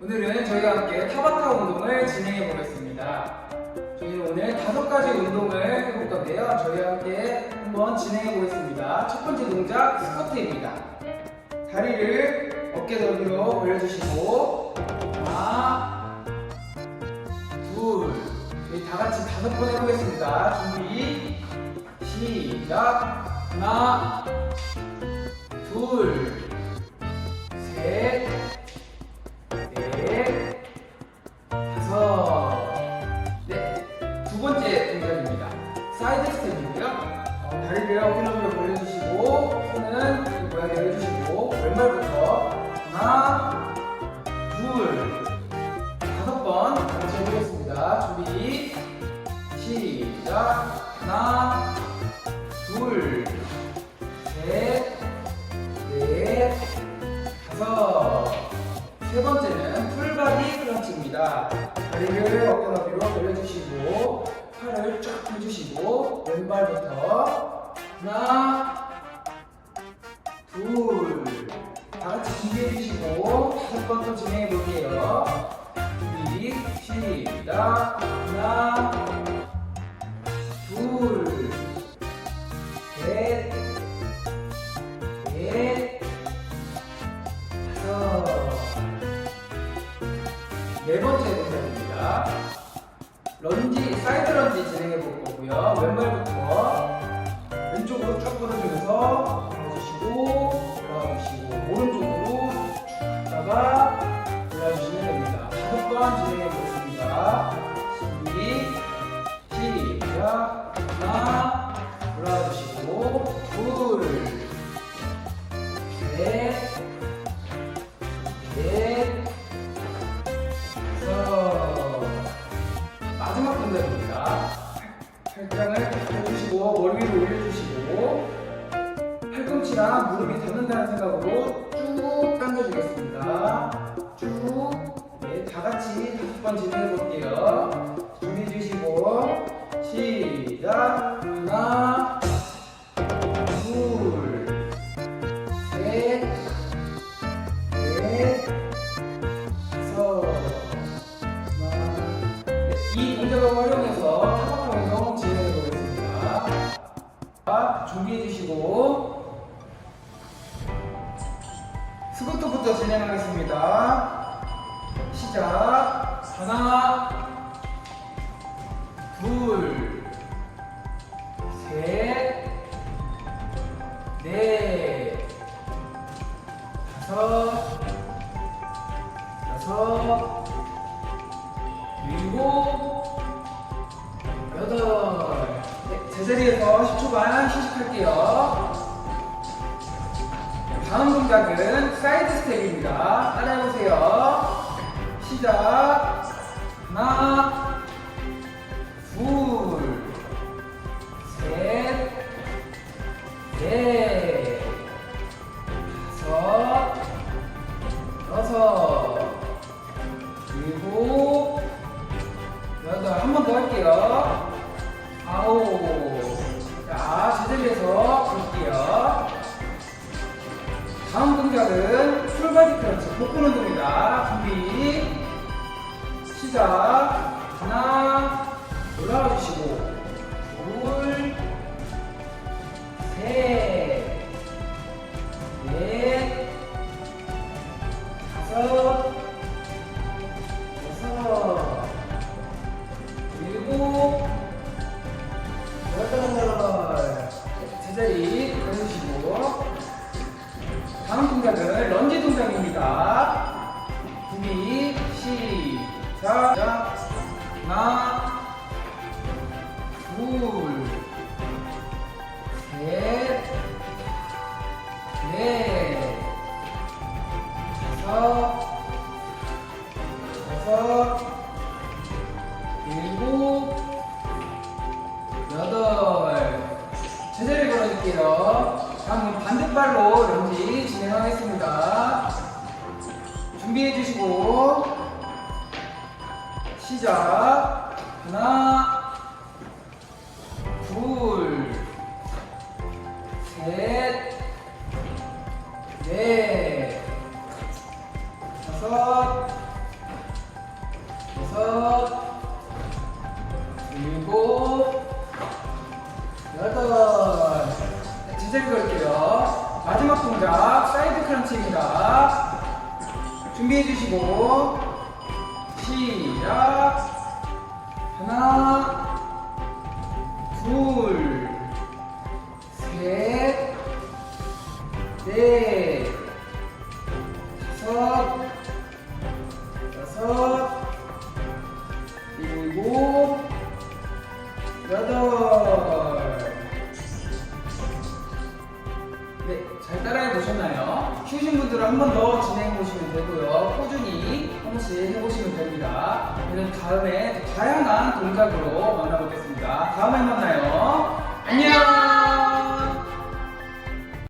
오늘은 저희와 함께 타바타 운동을 진행해 보겠습니다. 저희는 오늘 다섯 가지 운동을 해볼 건데요. 저희와 함께 한번 진행해 보겠습니다. 첫 번째 동작 스쿼트입니다. 다리를 어깨 너비로 올려주시고 하나, 둘, 저희 다 같이 다섯 번 해보겠습니다. 준비, 시작. 하나, 둘, 셋, 둘, 셋, 넷, 다섯. 세 번째는 풀바디 크런치입니다. 다리를 어깨 너비로 돌려주시고 팔을 쫙 펴주시고 왼발부터 하나, 둘, 다 같이 준비해 주시고 다섯 번 더 진행해 볼게요. 준비 시작 하나, 런지, 사이드 런지 진행해 볼 거고요. 왼발부터 왼쪽으로 쭉 뻗어주면서 올라주시고, 올라주시고, 오른쪽으로 쭉 갔다가 올라주시면 됩니다. 다섯 번 진행해 보겠습니다. 준비, 시작. 생각으로 쭉 당겨주겠습니다. 쭉. 네, 다 같이 다섯 번 진행해 볼게요. 준비해 주시고 시작. 하나, 둘, 셋, 넷, 다섯. 네, 이 동작을 활용해서 타박하 운동 진행해 보겠습니다. 자, 준비해 주시고 스쿼트부터 진행하겠습니다. 시작. 하나, 둘, 셋, 넷, 다섯, 여섯, 일곱, 여덟. 네, 제자리에서 10초간 휴식할게요. 다음 동작은 사이드 스텝입니다. 따라해보세요. 시작. 하나, 다음 동작은 풀바디 크런치 복근 운동입니다. 준비. 시작. 하나, 올라와 주시고. 시작. 하나, 둘, 셋, 넷, 다섯, 여섯, 일곱, 여덟. 제자리 걸어줄게요. 다음은 반대발로 런지 진행하겠습니다. 준비해 주시고 시작. 하나, 둘, 셋, 넷, 다섯, 여섯, 일곱, 여덟. 네, 진짜 걸게요. 마지막 동작, 사이드 크런치입니다. 준비해 주시고. 시작. 하나, 둘, 셋, 넷, 다섯, 여섯, 일곱, 여덟. 네, 잘 따라해 보셨나요? 쉬우신 분들은 한 번 더 진행해 보시면 되고요. 저는 다음에 더 다양한 동작으로 만나보겠습니다. 다음에 만나요. 안녕!